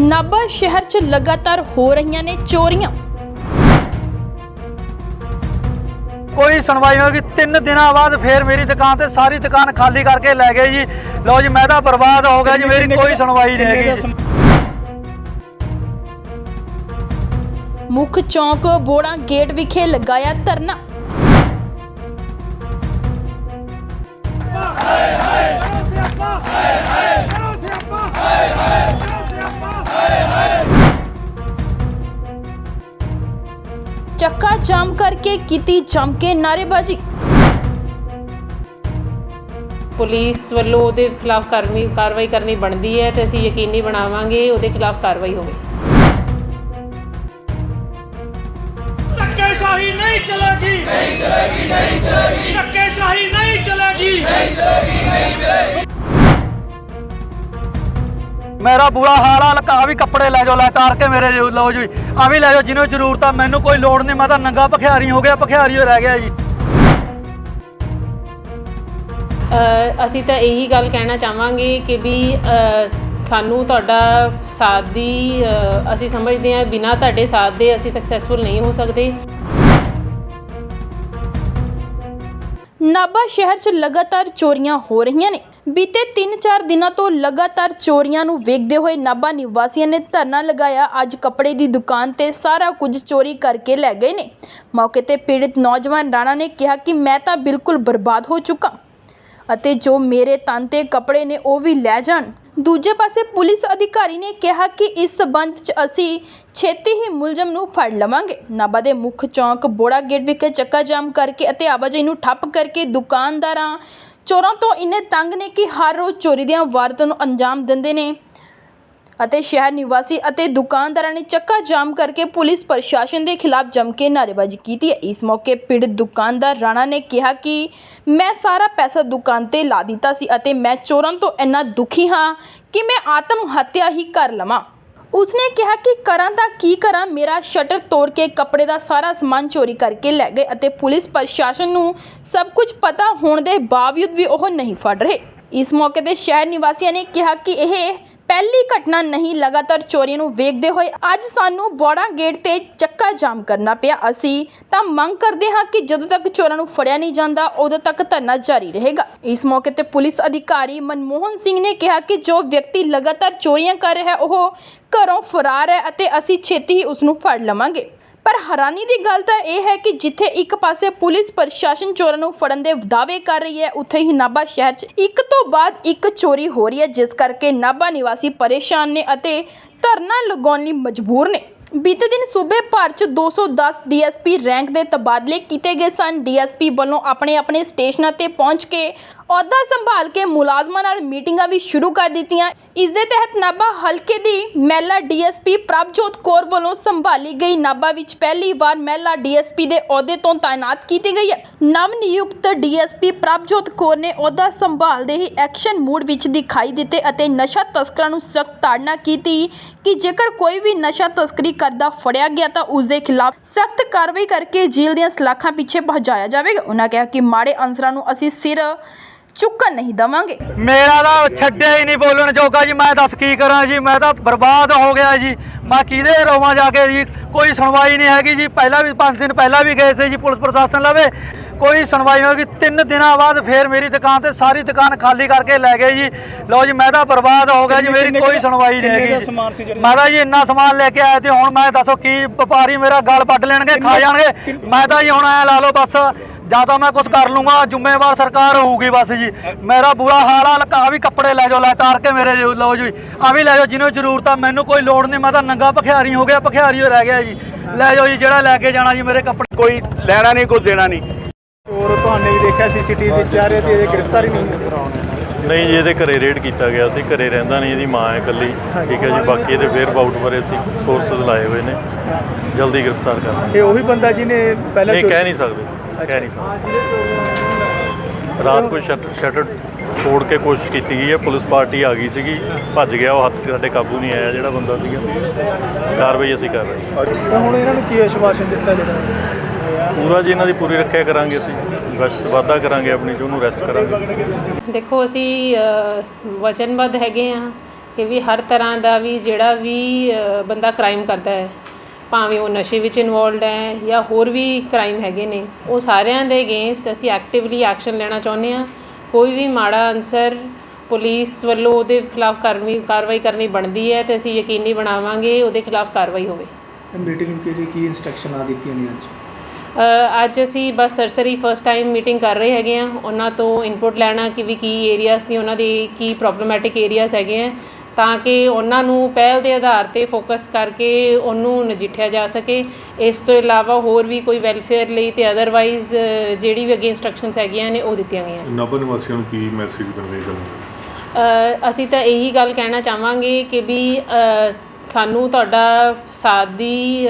ਨਾਭਾ ਸ਼ਹਿਰ 'ਚ ਲਗਾਤਾਰ ਹੋ ਰਹੀਆਂ ਨੇ ਚੋਰੀਆਂ। ਕੋਈ ਸੁਣਵਾਈ ਨਹੀਂ ਹੋਈ। ਤਿੰਨ ਦਿਨਾਂ ਬਾਅਦ ਫੇਰ ਮੇਰੀ ਦੁਕਾਨ ਤੇ ਸਾਰੀ ਦੁਕਾਨ ਖਾਲੀ ਕਰਕੇ ਲੈ ਗਏ ਜੀ। ਲਓ ਜੀ ਮੈਂ ਤਾਂ ਬਰਬਾਦ ਹੋ ਗਿਆ ਜੀ। ਮੇਰੀ ਕੋਈ ਸੁਣਵਾਈ ਨਹੀਂ ਹੈਗੀ ਜੀ। ਮੁੱਖ ਚੌਂਕ ਬੋੜਾ ਗੇਟ ਵਿਖੇ ਲਗਾਇਆ ਧਰਨਾ। ਚੱਕਾ ਜਾਮ ਕਰਕੇ ਕੀਤੀ ਜੰਮ ਕੇ ਨਾਅਰੇਬਾਜ਼ੀ। ਪੁਲਿਸ ਵੱਲੋਂ ਉਹਦੇ ਖਿਲਾਫ ਕਾਰਵਾਈ ਕਾਰਵਾਈ ਕਰਨੀ ਬਣਦੀ ਹੈ ਤੇ ਅਸੀਂ ਯਕੀਨੀ ਬਣਾਵਾਂਗੇ ਉਹਦੇ ਖਿਲਾਫ ਕਾਰਵਾਈ ਹੋਵੇ। ਧੱਕੇਸ਼ਾਹੀ ਨਹੀਂ ਚਲੇਗੀ। ਨਹੀਂ ਚਲੇਗੀ। ਮੇਰਾ ਬੁਰਾ ਹਾਲ ਆ ਲਕਾ ਵੀ ਕੱਪੜੇ ਲੈ ਜਾਓ ਲੈ ਤਾਰ ਕੇ ਮੇਰੇ ਜੋ- ਲਓ ਜੀ। ਆ ਵੀ ਲੈ ਜਾਓ ਜਿਹਨੂੰ ਜ਼ਰੂਰਤ ਆ ਮੈਨੂੰ ਕੋਈ ਲੋੜ ਨਹੀਂ ਮੈਂ ਤਾਂ ਨੰਗਾ ਭਖਿਆਰੀ ਹੋ ਗਿਆ ਭਖਿਆਰੀ ਹੋ ਰਹਿ ਗਿਆ ਜੀ। ਅ, ਅਸੀਂ ਤਾਂ ਇਹੀ ਗੱਲ ਕਹਿਣਾ ਚਾਹਾਂਗੇ ਕਿ ਵੀ ਅ, ਸਾਨੂੰ ਤੁਹਾਡਾ ਸਾਥ ਦੀ ਅ, ਅਸੀਂ ਸਮਝਦੇ ਹਾਂ ਬਿਨਾਂ ਤੁਹਾਡੇ ਸਾਥ ਦੇ ਅਸੀਂ ਸਕਸੈਸਫੁਲ ਨਹੀਂ ਹੋ ਸਕਦੇ। ਨਾਭਾ ਸ਼ਹਿਰ 'ਚ ਲਗਾਤਾਰ ਚੋਰੀਆਂ ਹੋ ਰਹੀਆਂ ਨੇ। ਬੀਤੇ 3-4 ਦਿਨਾਂ ਤੋਂ ਲਗਾਤਾਰ ਚੋਰੀਆਂ ਨੂੰ ਵੇਖਦੇ ਹੋਏ ਨਾਭਾ ਨਿਵਾਸੀਆਂ ਨੇ ਧਰਨਾ ਲਗਾਇਆ। ਅੱਜ ਕੱਪੜੇ ਦੀ ਦੁਕਾਨ ਤੇ ਸਾਰਾ ਕੁਝ ਚੋਰੀ ਕਰਕੇ ਲੈ ਗਏ ਨੇ। ਮੌਕੇ ਤੇ ਪੀੜਿਤ ਨੌਜਵਾਨ ਰਾਣਾ ਨੇ ਕਿਹਾ ਕਿ ਮੈਂ ਤਾਂ ਬਿਲਕੁਲ ਬਰਬਾਦ ਹੋ ਚੁੱਕਾ ਅਤੇ ਜੋ ਮੇਰੇ ਤਨ ਤੇ ਕੱਪੜੇ ਨੇ ਉਹ ਵੀ ਲੈ ਜਾਣ। ਦੂਜੇ ਪਾਸੇ ਪੁਲਿਸ ਅਧਿਕਾਰੀ ਨੇ ਕਿਹਾ ਕਿ ਇਸ ਸਬੰਧ 'ਚ ਅਸੀਂ ਛੇਤੀ ਹੀ ਮੁਲਜ਼ਮ ਨੂੰ ਫੜ ਲਵਾਂਗੇ। ਨਾਭਾ ਦੇ ਮੁੱਖ ਚੌਂਕ ਬੋੜਾ ਗੇਟ ਵਿਖੇ ਚੱਕਾ ਜਾਮ ਕਰਕੇ ਅਤੇ ਆਵਾਜਾਈ ਨੂੰ ਠੱਪ ਕਰਕੇ ਦੁਕਾਨਦਾਰਾਂ ਚੋਰਾਂ ਤੋਂ ਇੰਨੇ ਤੰਗ ਨੇ ਕਿ ਹਰ ਰੋਜ਼ ਚੋਰੀ ਦੀਆਂ ਵਾਰਤਾਂ ਨੂੰ ਅੰਜਾਮ ਦਿੰਦੇ ਨੇ। ਅਤੇ ਸ਼ਹਿਰ ਨਿਵਾਸੀ ਅਤੇ ਦੁਕਾਨਦਾਰਾਂ ਨੇ ਚੱਕਾ ਜਾਮ ਕਰਕੇ ਪੁਲਿਸ ਪ੍ਰਸ਼ਾਸਨ ਦੇ ਖਿਲਾਫ ਜੰਮ ਕੇ ਨਾਅਰੇਬਾਜ਼ੀ ਕੀਤੀ ਹੈ। ਇਸ ਮੌਕੇ ਪੀੜਤ ਦੁਕਾਨਦਾਰ ਰਾਣਾ ਨੇ ਕਿਹਾ ਕਿ ਮੈਂ ਸਾਰਾ ਪੈਸਾ ਦੁਕਾਨ ਤੇ ਲਾ ਦਿੱਤਾ ਸੀ ਅਤੇ ਮੈਂ ਚੋਰਾਂ ਤੋਂ ਇੰਨਾ ਦੁਖੀ ਹਾਂ ਕਿ ਮੈਂ ਆਤਮ ਹੱਤਿਆ ਹੀ ਕਰ ਲਵਾਂ। ਉਸਨੇ ਕਿਹਾ ਕਿ ਕਰਾਂ ਤਾਂ ਕੀ ਕਰਾਂ, ਮੇਰਾ ਸ਼ਟਰ ਤੋੜ ਕੇ ਕੱਪੜੇ ਦਾ ਸਾਰਾ ਸਮਾਨ ਚੋਰੀ ਕਰਕੇ ਲੈ ਗਏ ਅਤੇ ਪੁਲਿਸ ਪ੍ਰਸ਼ਾਸਨ ਨੂੰ ਸਭ ਕੁਝ ਪਤਾ ਹੋਣ ਦੇ ਬਾਵਜੂਦ ਵੀ ਉਹ ਨਹੀਂ ਫੜ ਰਹੇ। ਇਸ ਮੌਕੇ ਤੇ ਸ਼ਹਿਰ ਨਿਵਾਸੀਆਂ ਨੇ ਕਿਹਾ ਕਿ ਇਹ ਪਹਿਲੀ ਘਟਨਾ ਨਹੀਂ ਲਗਾਤਾਰ ਚੋਰੀਆਂ ਨੂੰ ਵੇਖਦੇ ਹੋਏ ਅੱਜ ਸਾਨੂੰ ਬੋੜਾ ਗੇਟ ਤੇ ਚੱਕਾ ਜਾਮ ਕਰਨਾ ਪਿਆ। ਅਸੀਂ ਤਾਂ ਮੰਗ ਕਰਦੇ ਹਾਂ ਕਿ ਜਦੋਂ ਤੱਕ ਚੋਰਾਂ ਨੂੰ ਫੜਿਆ ਨਹੀਂ ਜਾਂਦਾ, ਉਦੋਂ ਤੱਕ ਧਰਨਾ ਜਾਰੀ ਰਹੇਗਾ। ਇਸ ਮੌਕੇ ਤੇ ਪੁਲਿਸ ਅਧਿਕਾਰੀ ਮਨਮੋਹਨ ਸਿੰਘ ਨੇ ਕਿਹਾ ਕਿ ਜੋ ਵਿਅਕਤੀ ਲਗਾਤਾਰ ਚੋਰੀਆਂ ਕਰ ਰਿਹਾ ਹੈ ਉਹ ਘਰੋਂ ਫਰਾਰ ਹੈ ਅਤੇ ਅਸੀਂ ਛੇਤੀ ਹੀ ਉਸ ਨੂੰ ਫੜ ਲਵਾਂਗੇ। ਪਰ ਹੈਰਾਨੀ ਦੀ ਗੱਲ ਤਾਂ ਇਹ ਹੈ ਕਿ ਜਿੱਥੇ ਇੱਕ ਪਾਸੇ ਪੁਲਿਸ ਪ੍ਰਸ਼ਾਸਨ ਚੋਰਾਂ ਨੂੰ ਫੜਨ ਦੇ ਦਾਅਵੇ ਕਰ ਰਹੀ ਹੈ, ਉੱਥੇ ਹੀ ਨਾਭਾ ਸ਼ਹਿਰ 'ਚ ਇੱਕ ਤੋਂ ਬਾਅਦ ਇੱਕ ਚੋਰੀ ਹੋ ਰਹੀ ਹੈ, ਜਿਸ ਕਰਕੇ ਨਾਭਾ ਨਿਵਾਸੀ ਪਰੇਸ਼ਾਨ ਨੇ ਅਤੇ ਧਰਨਾ ਲਗਾਉਣ ਲਈ ਮਜਬੂਰ ਨੇ। ਬੀਤੇ ਦਿਨ ਸੂਬੇ ਭਰ 'ਚ 210 ਡੀਐਸਪੀ ਰੈਂਕ ਦੇ ਤਬਾਦਲੇ ਕੀਤੇ ਗਏ ਸਨ। ਡੀਐਸਪੀ ਵੱਲੋਂ ਆਪਣੇ ਆਪਣੇ ਸਟੇਸ਼ਨਾਂ ਤੇ ਪਹੁੰਚ ਕੇ ਅਹੁਦਾ ਸੰਭਾਲ ਕੇ ਮੁਲਾਜ਼ਮਾਂ ਨਾਲ ਮੀਟਿੰਗਾਂ ਵੀ ਸ਼ੁਰੂ ਕਰ ਦਿੱਤੀਆਂ। ਇਸ ਦੇ ਤਹਿਤ ਨਾਭਾ ਹਲਕੇ ਦੀ ਮਹਿਲਾ ਡੀਐਸਪੀ ਪ੍ਰਭਜੋਤ ਕੌਰ ਵੱਲੋਂ ਸੰਭਾਲੀ ਗਈ ਨਾਭਾ ਵਿੱਚ ਪਹਿਲੀ ਵਾਰ ਮਹਿਲਾ ਡੀਐਸਪੀ ਦੇ ਅਹੁਦੇ ਤੋਂ ਤਾਇਨਾਤ ਕੀਤੀ ਗਈ ਹੈ। ਨਵ ਨਿਯੁਕਤ ਡੀਐਸਪੀ ਪ੍ਰਭਜੋਤ ਕੌਰ ਨੇ ਅਹੁਦਾ ਸੰਭਾਲਦੇ ਹੀ ਐਕਸ਼ਨ ਮੂਡ ਵਿੱਚ ਦਿਖਾਈ ਦਿੱਤੇ ਅਤੇ ਨਸ਼ਾ ਤਸਕਰਾਂ ਨੂੰ ਸਖਤ ਤਾੜਨਾ ਕੀਤੀ ਕਿ ਜੇਕਰ ਕੋਈ ਵੀ ਨਸ਼ਾ ਤਸਕਰੀ ਕਰਦਾ ਫੜਿਆ ਗਿਆ ਤਾਂ ਉਸ ਦੇ ਖਿਲਾਫ ਸਖਤ ਕਾਰਵਾਈ ਕਰਕੇ ਜੇਲ੍ਹ ਦੀਆਂ ਸਲਾਖਾਂ ਪਿੱਛੇ ਪਹੁੰਚਾਇਆ ਜਾਵੇਗਾ। ਉਹਨਾਂ ਕਿਹਾ ਕਿ ਮਾੜੇ ਅਨਸਰਾਂ ਨੂੰ ਅਸੀਂ ਸਿਰ ਚੁੱਕਣ ਨਹੀਂ ਦਵਾਂਗੇ। ਮੇਰਾ ਤਾਂ ਛੱਡਿਆ ਹੀ ਨਹੀਂ ਬੋਲਣ ਜੋਗਾ ਜੀ ਮੈਂ ਦੱਸ ਕੀ ਕਰਾਂ ਜੀ ਮੈਂ ਤਾਂ ਬਰਬਾਦ ਹੋ ਗਿਆ ਜੀ। ਮੈਂ ਕਿਹਦੇ ਰੋਵਾਂ ਜਾ ਕੇ ਜੀ? ਕੋਈ ਸੁਣਵਾਈ ਨਹੀਂ ਹੈਗੀ ਜੀ ਪਹਿਲਾਂ ਵੀ 5 ਦਿਨ ਪਹਿਲਾਂ ਵੀ ਗਏ ਸੀ ਜੀ ਪੁਲਿਸ ਪ੍ਰਸ਼ਾਸਨ ਲਵੇ। ਕੋਈ ਸੁਣਵਾਈ ਨਹੀਂ ਹੋਈ ਤਿੰਨ ਦਿਨਾਂ ਬਾਅਦ ਫੇਰ ਮੇਰੀ ਦੁਕਾਨ ਤੇ ਸਾਰੀ ਦੁਕਾਨ ਖਾਲੀ ਕਰਕੇ ਲੈ ਗਏ ਜੀ। ਲਓ ਜੀ ਮੈਂ ਤਾਂ ਬਰਬਾਦ ਹੋ ਗਿਆ ਜੀ ਮੇਰੀ ਕੋਈ ਸੁਣਵਾਈ ਨਹੀਂ ਹੈਗੀ। ਮੈਂ ਤਾਂ ਜੀ ਇੰਨਾ ਸਮਾਨ ਲੈ ਕੇ ਆਇਆ ਤੇ ਹੁਣ ਮੈਂ ਦੱਸੋ ਕੀ ਵਪਾਰੀ ਮੇਰਾ ਗਲ ਪੱਟ ਲੈਣਗੇ ਖਾ ਜਾਣਗੇ? ਮੈਂ ਤਾਂ ਜੀ ਹੁਣ ਐ ਲਾ ਲਓ ਬਸ ਜਾਂ ਤਾਂ ਮੈਂ ਕੁਝ ਕਰ ਲੂੰਗਾ ਜ਼ਿੰਮੇਵਾਰ ਸਰਕਾਰ ਹੋਊਗੀ ਬਸ ਜੀ। ਮੇਰਾ ਬੁਰਾ ਹਾਲ ਆ ਲਕਾ ਵੀ ਕੱਪੜੇ ਲੈ ਜਾਓ ਲੈ ਤਾਰ ਕੇ ਮੇਰੇ ਜੋ- ਲਓ ਜੀ। ਆ ਵੀ ਲੈ ਜਾਓ ਜਿਹਨੂੰ ਜ਼ਰੂਰਤ ਆ ਮੈਨੂੰ ਕੋਈ ਲੋੜ ਨਹੀਂ ਮੈਂ ਤਾਂ ਨੰਗਾ ਭਖਿਆਰੀ ਹੋ ਗਿਆ ਭਖਿਆਰੀ ਹੋ ਰਹਿ ਗਿਆ ਜੀ। ਲੈ ਜਾਓ ਜੀ ਜਿਹੜਾ ਲੈ ਕੇ ਜਾਣਾ ਜੀ ਮੇਰੇ ਕੱਪੜੇ ਕੋਈ ਲੈਣਾ ਨਹੀਂ ਕੋਈ ਦੇਣਾ ਨਹੀਂ। ਚੋਰ ਤੁਹਾਨੂੰ ਵੀ ਦੇਖਿਆ ਸੀਸੀਟੀਵੀ ਵਿੱਚ ਆ ਰਹੇ ਤੇ ਇਹਦੇ ਗ੍ਰਿਫਤਾਰੀ ਨਹੀਂ ਨਹੀਂ ਜੀ ਇਹਦੇ ਘਰੇ ਰੇਡ ਕੀਤਾ ਗਿਆ ਸੀ ਘਰੇ ਰਹਿੰਦਾ ਨਹੀਂ ਇਹਦੀ ਮਾਂ ਹੈ ਇਕੱਲੀ। ਠੀਕ ਹੈ ਜੀ ਬਾਕੀ ਇਹਦੇ ਵੇਅਰ ਬਾਊਟ ਬਾਰੇ ਅਸੀਂ ਸੋਰਸਸ ਲਾਏ ਹੋਏ ਨੇ। ਜਲਦੀ ਗ੍ਰਿਫਤਾਰ ਕਰਾਂਗੇ ਇਹ ਉਹੀ ਬੰਦਾ ਜਿਹਨੇ ਪਹਿਲਾਂ ਨਹੀਂ ਕਹਿ ਨਹੀਂ ਸਕਦੇ। ਕਹਿ ਨਹੀਂ ਸਕਦੇ। ਰਾਤ ਕੋਈ ਸ਼ਟਰ ਤੋੜ ਕੇ ਕੋਸ਼ਿਸ਼ ਕੀਤੀ ਗਈ ਹੈ ਪੁਲਿਸ ਪਾਰਟੀ ਆ ਗਈ ਸੀਗੀ ਭੱਜ ਗਿਆ ਉਹ ਹੱਥ ਸਾਡੇ ਕਾਬੂ ਨਹੀਂ ਆਇਆ ਜਿਹੜਾ ਬੰਦਾ ਸੀਗਾ। ਕਾਰਵਾਈ ਅਸੀਂ ਕਰ ਰਹੇ ਹਾਂ। ਹੁਣ ਇਹਨਾਂ ਨੂੰ ਕੀ ਆਸ਼ਵਾਸਨ ਦਿੱਤਾ ਜਿਹੜਾ ਪੂਰਾ ਜੀ ਇਹਨਾਂ ਦੀ ਪੂਰੀ ਰੱਖਿਆ ਕਰਾਂਗੇ ਅਸੀਂ। ਗਸ਼ਤ ਵਾਧਾ ਕਰਾਂਗੇ ਆਪਣੀ ਜੋ ਉਹਨੂੰ ਅਰੈਸਟ ਕਰਾਂਗੇ। ਦੇਖੋ ਅਸੀਂ ਵਚਨਬੱਧ ਹੈਗੇ ਆ ਕਿ ਵੀ ਹਰ ਤਰ੍ਹਾਂ ਦਾ ਵੀ ਜਿਹੜਾ ਵੀ ਬੰਦਾ ਕ੍ਰਾਈਮ ਕਰਦਾ ਹੈ ਭਾਵੇਂ ਉਹ ਨਸ਼ੇ ਵਿੱਚ ਇਨਵੋਲਡ ਹੈ ਜਾਂ ਹੋਰ ਵੀ ਕ੍ਰਾਈਮ ਹੈਗੇ ਨੇ ਉਹ ਸਾਰਿਆਂ ਦੇ ਅਗੇਂਸਟ ਅਸੀਂ ਐਕਟਿਵਲੀ ਐਕਸ਼ਨ ਲੈਣਾ ਚਾਹੁੰਦੇ ਹਾਂ। ਕੋਈ ਵੀ ਮਾੜਾ ਅਨਸਰ ਪੁਲਿਸ ਵੱਲੋਂ ਉਹਦੇ ਖਿਲਾਫ ਕਾਰਵਾਈ ਕਾਰਵਾਈ ਕਰਨੀ ਬਣਦੀ ਹੈ ਤੇ ਅਸੀਂ ਯਕੀਨੀ ਬਣਾਵਾਂਗੇ ਉਹਦੇ ਖਿਲਾਫ ਕਾਰਵਾਈ ਹੋਵੇ। ਮੀਟਿੰਗ ਕੇ ਲਈ ਕੀ ਇਨਸਟਰਕਸ਼ਨ ਆ ਦਿੱਤੀਆਂ ਨੇ ਅੱਜ? ਅੱਜ ਅਸੀਂ ਬਸ ਸਰਸਰੀ ਫਸਟ ਟਾਈਮ ਮੀਟਿੰਗ ਕਰ ਰਹੇ ਹੈਗੇ ਆ ਉਹਨਾਂ ਤੋਂ ਇਨਪੁਟ ਲੈਣਾ ਕਿ ਵੀ ਕੀ ਏਰੀਆਜ਼ ਦੀ ਉਹਨਾਂ ਦੇ ਕੀ ਪ੍ਰੋਬਲਮੈਟਿਕ ਏਰੀਆਜ਼ ਹੈਗੇ ਆ। ਤਾਂ ਕਿ ਉਹਨਾਂ ਨੂੰ ਪਹਿਲ ਦੇ ਆਧਾਰ ਤੇ ਫੋਕਸ ਕਰਕੇ ਉਹਨੂੰ ਨਜਿੱਠਿਆ ਜਾ ਸਕੇ। ਇਸ ਤੋਂ ਇਲਾਵਾ ਹੋਰ ਵੀ ਕੋਈ ਵੈਲਫੇਅਰ ਲਈ ਤੇ ਅਦਰਵਾਈਜ਼ ਜਿਹੜੀ ਵੀ ਅੱਗੇ ਇਨਸਟਰਕਸ਼ਨਸ ਹੈਗੀਆਂ ਨੇ ਉਹ ਦਿੱਤੀਆਂ ਗਈਆਂ। ਨਵ ਨਿਵਾਸੀਆਂ ਨੂੰ ਕੀ ਮੈਸੇਜ ਕਨਵੇ ਕਰਨਾ ਅ, ਅਸੀਂ ਤਾਂ ਇਹੀ ਗੱਲ ਕਹਿਣਾ ਚਾਹਾਂਗੇ ਕਿ ਵੀ ਸਾਨੂੰ ਤੁਹਾਡਾ ਸਾਥ ਦੀ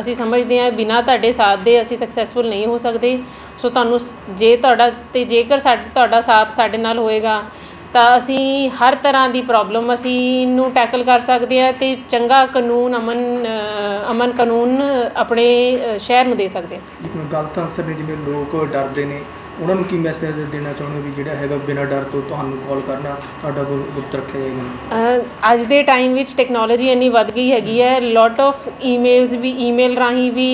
ਅਸੀਂ ਸਮਝਦੇ ਹਾਂ ਬਿਨਾਂ ਤੁਹਾਡੇ ਸਾਥ ਦੇ ਅਸੀਂ ਸਕਸੈਸਫੁਲ ਨਹੀਂ ਹੋ ਸਕਦੇ। ਸੋ ਤੁਹਾਨੂੰ ਸ- ਜੇ ਤੁਹਾਡਾ ਤੇ ਜੇਕਰ ਸਾਡ ਤੁਹਾਡਾ ਸਾਥ ਸਾਡੇ ਨਾਲ ਹੋਏਗਾ ਤਾਂ ਅਸੀਂ ਹਰ ਤਰ੍ਹਾਂ ਦੀ ਪ੍ਰੋਬਲਮ ਅਸੀਂ ਨੂੰ ਟੈਕਲ ਕਰ ਸਕਦੇ ਹਾਂ ਤੇ ਚੰਗਾ ਕਾਨੂੰਨ ਅਮਨ ਅਮਨ ਕਾਨੂੰਨ ਆਪਣੇ ਸ਼ਹਿਰ ਨੂੰ ਦੇ ਸਕਦੇ ਹਾਂ। ਗਲਤ ਅਨਸਰ ਨੇ ਜਿਵੇਂ ਲੋਕ ਡਰਦੇ ਨੇ ਉਹਨਾਂ ਨੂੰ ਕੀ ਮੈਸੇਜ ਦੇਣਾ ਚਾਹੁੰਦੇ ਵੀ ਜਿਹੜਾ ਹੈਗਾ ਬਿਨਾਂ ਡਰ ਤੋਂ ਤੁਹਾਨੂੰ ਕਾਲ ਕਰਨਾ ਤੁਹਾਡਾ ਗੁਪਤ ਰੱਖਿਆ ਜਾਏਗਾ ਅੱਜ ਦੇ ਟਾਈਮ ਵਿੱਚ ਟੈਕਨੋਲੋਜੀ ਇੰਨੀ ਵੱਧ ਗਈ ਹੈਗੀ ਹੈ ਲੋਟ ਆਫ ਈਮੇਲਸ ਵੀ ਈਮੇਲ ਰਾਹੀਂ ਵੀ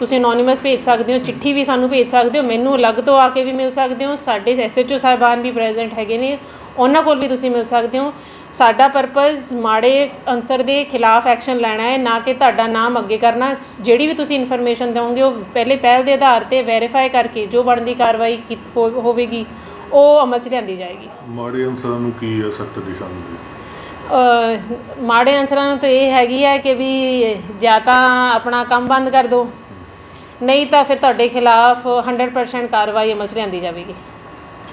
ਤੁਸੀਂ ਅਨੋਨਿਮਸ ਭੇਜ ਸਕਦੇ ਹੋ ਚਿੱਠੀ ਵੀ ਸਾਨੂੰ ਭੇਜ ਸਕਦੇ ਹੋ ਮੈਨੂੰ ਅਲੱਗ ਤੋਂ ਆ ਕੇ ਵੀ ਮਿਲ ਸਕਦੇ ਹੋ ਸਾਡੇ ਐਸਐਚਓ ਸਾਹਿਬਾਨ ਵੀ ਪ੍ਰੈਜ਼ੈਂਟ ਹੈਗੇ ਨੇ ਉਹਨਾਂ ਕੋਲ ਵੀ ਤੁਸੀਂ ਮਿਲ ਸਕਦੇ ਹੋ। ਸਾਡਾ ਪਰਪਸ ਮਾੜੇ ਅਨਸਰ ਦੇ ਖਿਲਾਫ ਐਕਸ਼ਨ ਲੈਣਾ ਹੈ ਨਾ ਕਿ ਤੁਹਾਡਾ ਨਾਮ ਅੱਗੇ ਕਰਨਾ ਜਿਹੜੀ ਵੀ ਤੁਸੀਂ ਇਨਫੋਰਮੇਸ਼ਨ ਦਿਓਗੇ ਉਹ ਪਹਿਲੇ ਪਹਿਲ ਦੇ ਆਧਾਰ ਤੇ ਵੈਰੀਫਾਈ ਕਰਕੇ ਜੋ ਬਣਦੀ ਕਾਰਵਾਈ ਹੋਵੇਗੀ ਉਹ ਅਮਲ 'ਚ ਲਿਆਂਦੀ ਜਾਏਗੀ। ਮਾੜੇ ਅਨਸਰਾਂ ਨੂੰ ਕੀ ਹੈ ਸਖਤ ਦਿਸ਼ਾ ਮਿਲਦੀ ਮਾੜੇ ਅਨਸਰਾਂ ਨੂੰ ਤਾਂ ਇਹ ਹੈਗੀ ਹੈ ਕਿ ਵੀ ਜਾਂ ਤਾਂ ਆਪਣਾ ਕੰਮ ਬੰਦ ਕਰ ਦਿਓ ਨਹੀਂ ਤਾਂ ਫਿਰ ਤੁਹਾਡੇ ਖਿਲਾਫ 100% ਕਾਰਵਾਈ ਅਮਲ 'ਚ ਲਿਆਂਦੀ ਜਾਵੇਗੀ।